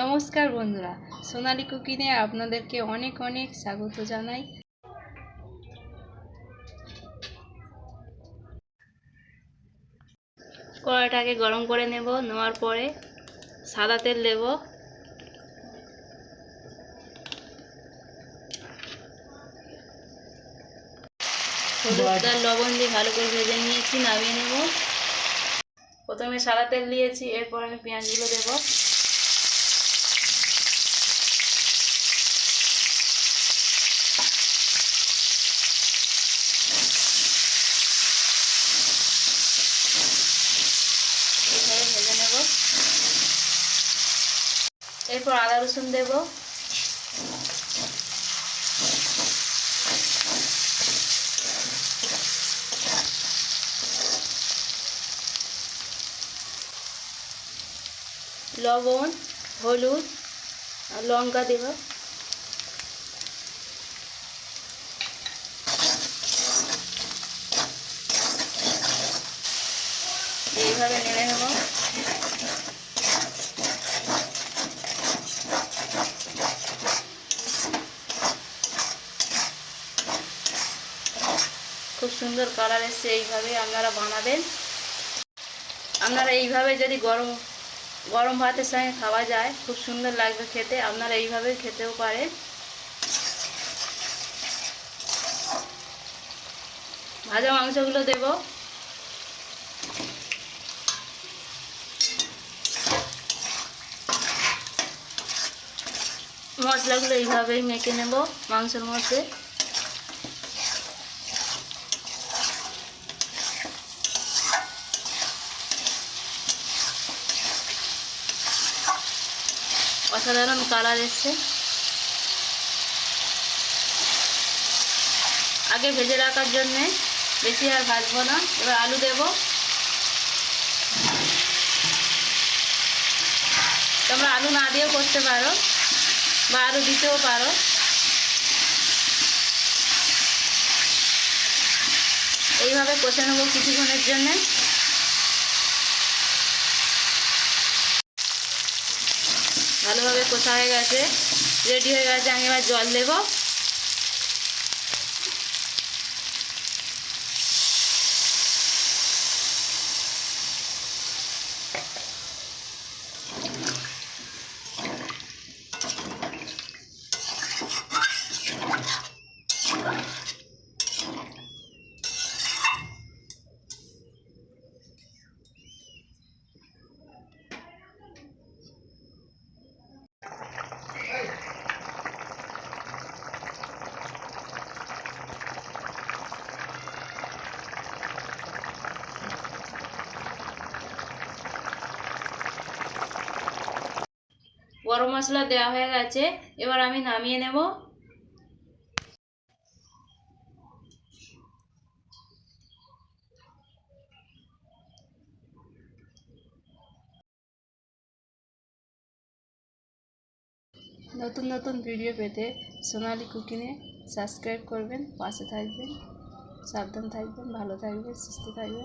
নমস্কার বন্ধুরা, সোনালি কুকিনে আপনাদেরকে অনেক অনেক স্বাগত জানাই। কড়াইটাকে গরম করে নেব, নেওয়ার পরে সাদা তেল দেব। হলুদ লবণ দিয়ে ভালো করে ভেজে নিয়েছি, নামিয়ে নেব। প্রথমে সাদা তেল দিয়েছি, এরপর আমি পেঁয়াজগুলো দেবো এইভাবে ভেজে নেব। এরপর আদা রসুন দেব। লবণ হলুদ লঙ্কা দেব। এইভাবে নেড়ে নেব। খুব সুন্দর কালার এসছে এইভাবে আপনারা বানাবেন। আপনারা এইভাবে যদি গরম গরম ভাতের সঙ্গে খাওয়া যায়, খুব সুন্দর লাগবে খেতে, আপনারা এইভাবে খেতেও পারেন। ভাজা মাংসগুলো দেবো। মশলাগুলো এইভাবেই মেখে নেব মাংসের মধ্যে। অসাধারণ কালার এসছে। আগে ভেজে রাখার জন্যে বেশি আর ভাজবো না। এবার আলু দেব। তোমরা আলু না দিয়েও করতে পারো বা আলু দিতেও পারো। এইভাবে কষে নেব কিছুক্ষণের জন্যে। ভালোভাবে কষা হয়ে গেছে রেডি হয়ে গেছে আমি এবার জল দেব। গরম মশলা দেওয়া হয়ে গেছে, এবার আমি নামিয়ে নেব। নতুন নতুন ভিডিও পেতে সোনালি কুকিংয়ে সাবস্ক্রাইব করবেন, পাশে থাকবেন, সাবধান থাকবেন, ভালো থাকবেন, সুস্থ থাকবেন।